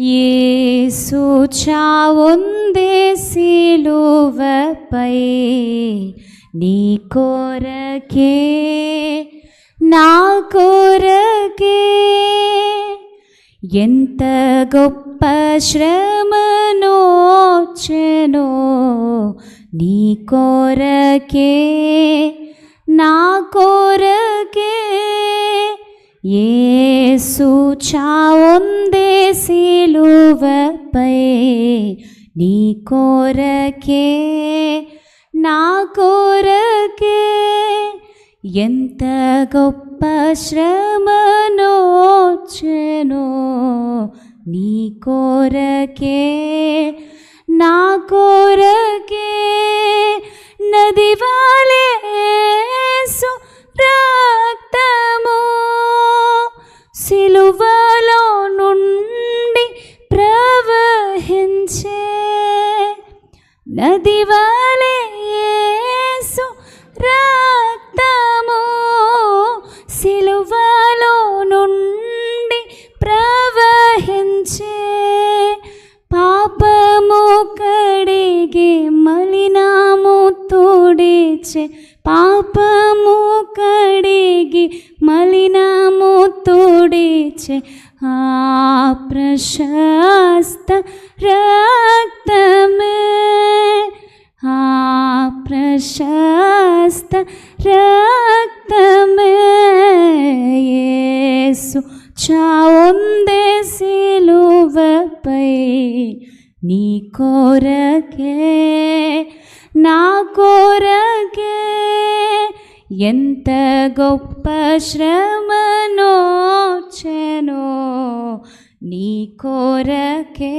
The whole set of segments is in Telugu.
యేసు చావుందే సిలువపై నీ కోరకే నా కోరకే. ఎంత గొప్ప శ్రమనోచెనో నీ కోరకే నా కోరకే. యేసు చావుందే సిలువపై నీ కోరకే నా కోరకే ఎంత గొప్ప శ్రమనోచెనో నీ కోరకే. నదివాలేసు రక్తము సిలువలో నుండి ప్రవహించే పాపము కడిగి మలినాము తోడిచే పాపము కడిగి మలినాము తోడిచే ప్రశస్త రక్తమే యేసు చావుందే సిలువపై నీ కోరకే నా కోరకే ఎంత గొప్ప శ్రమనోచెనో నీ కోరకే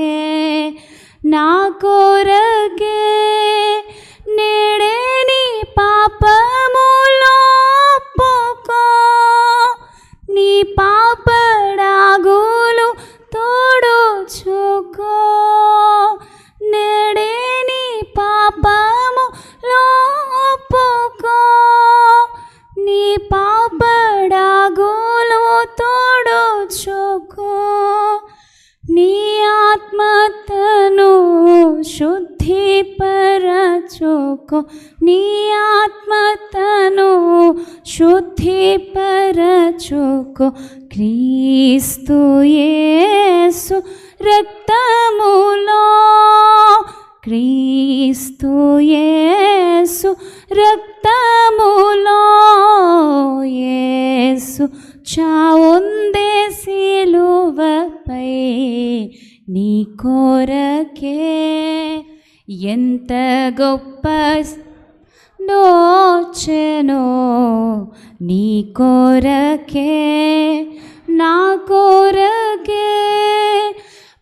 నా కోరకే నీ ఆత్మతను శుద్ధిపరచుకో. క్రీస్తు యేసు రక్తములో. క్రీస్తు యేసు రక్తములో. యేసు చావుందే సిలువపై నీ కోరకే. ఎంత గొప్ప నోచెనో నీ కోరకే నా కోరకే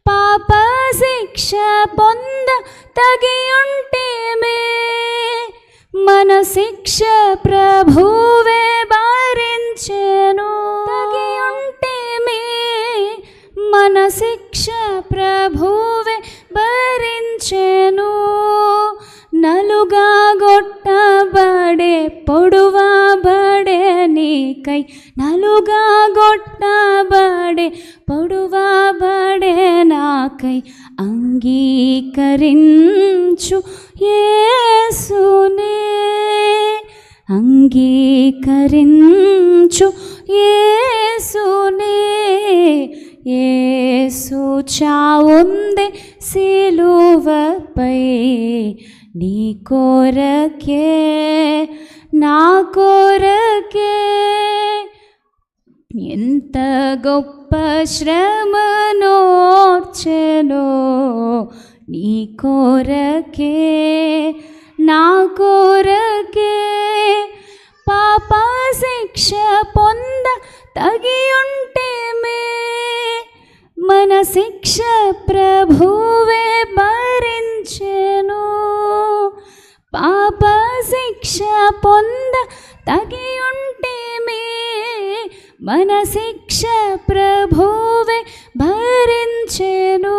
పాప శిక్ష పొంద తగి ఉంటేమే మన శిక్ష ప్రభువే భరించెను. తగి ఉంటేమే మన శిక్ష ప్రభువే పొడుగా గొట్టబడే పొడువబడే నాకై అంగీకరించు ఏసునే అంగీకరించు యేసునే. యేసు చావుందే సిలువపై నీ కోరకే నా కోరకే. ఎంత గొప్ప శ్రమనోర్చెనో నీ కోరకే నా కోరకే పాప శిక్ష పొంద తగి ఉంటేమే మన శిక్ష ప్రభువే భరించెను. పాప శిక్ష పొంద తగి ఉంటేమే మన శిక్ష ప్రభువే భరించెను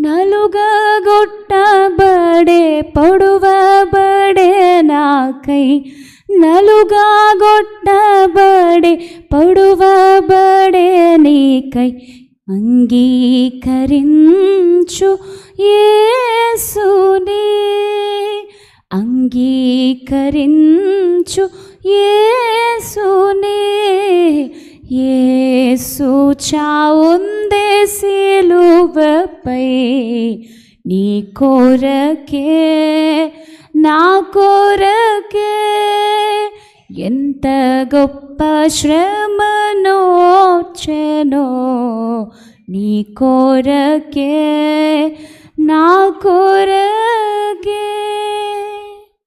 నలుగా గొట్టబడే పొడువబడే నాకై నలుగా గొట్టబడే పొడువబడే నీకై అంగీకరించు యేసునే అంగీకరించు యేసునే యేసు చావుందే సిలువపై నీ కోరకే నా కోరకే ఎంత గొప్ప శ్రమనోచెనో నీ కోరకే నా కోరకే.